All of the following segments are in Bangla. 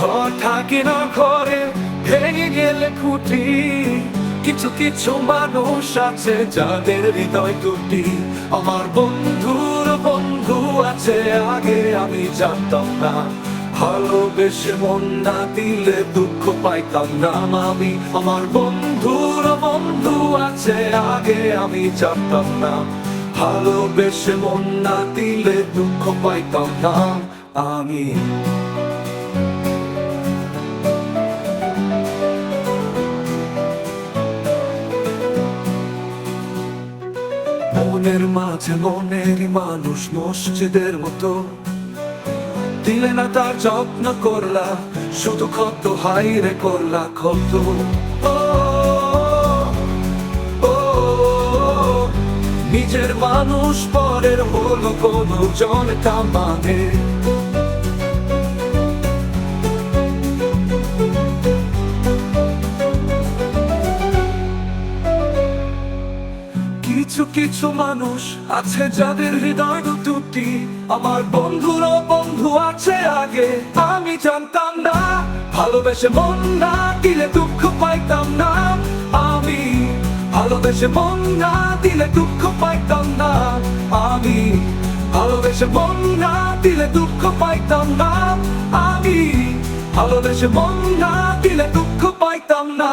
ঘর থাকে না ঘরে, ভেঙে গেলে খুঁটি। কিছু কিছু মানুষ আছে যাদের হৃদয় টুটি আমার বন্ধুর বন্ধু আছে, আগে আমি জানতাম না। ভালোবেসে মন না দিলে দুঃখ পাইতাম না আমি আমার বন্ধুর বন্ধু আছে, আগে আমি জানতাম না। ভালোবেসে মন না দিলে দুঃখ পাইতাম না আমি। মনের মাঝে মনের মানুষ মসজিদের মতো দিলে না তার যত্ন করলা শুধু কত হাইরে করলা ও, নিজের মানুষ পরের হলো কোনো জনতা মানে কিছু কিছু মানুষ আছে যাদের হৃদয় দুটি। আমার বন্ধুরও বন্ধু আছে আগে। আমি জানতাম না, ভালোবেসে মন না দিলে দুঃখ পাইতাম না। আমি ভালোবেসে মন না দিলে দুঃখ পাইতাম না। আমি ভালোবেসে মন না দিলে দুঃখ পাইতাম না। আমি ভালোবেসে মন না দিলে দুঃখ পাইতাম না।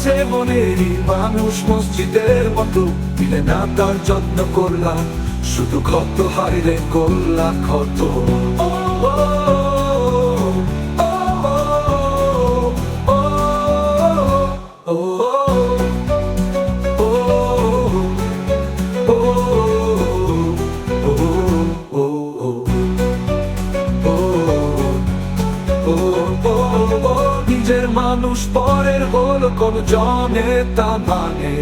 আছে মনেরই মানুষ মসজিদের মতো দিলে না তার যত্ন করলা শুধু ক্ষত হারিলে করলা ক্ষত ও নিজের মানুষ পরের হলো কোন জনে তা মানে।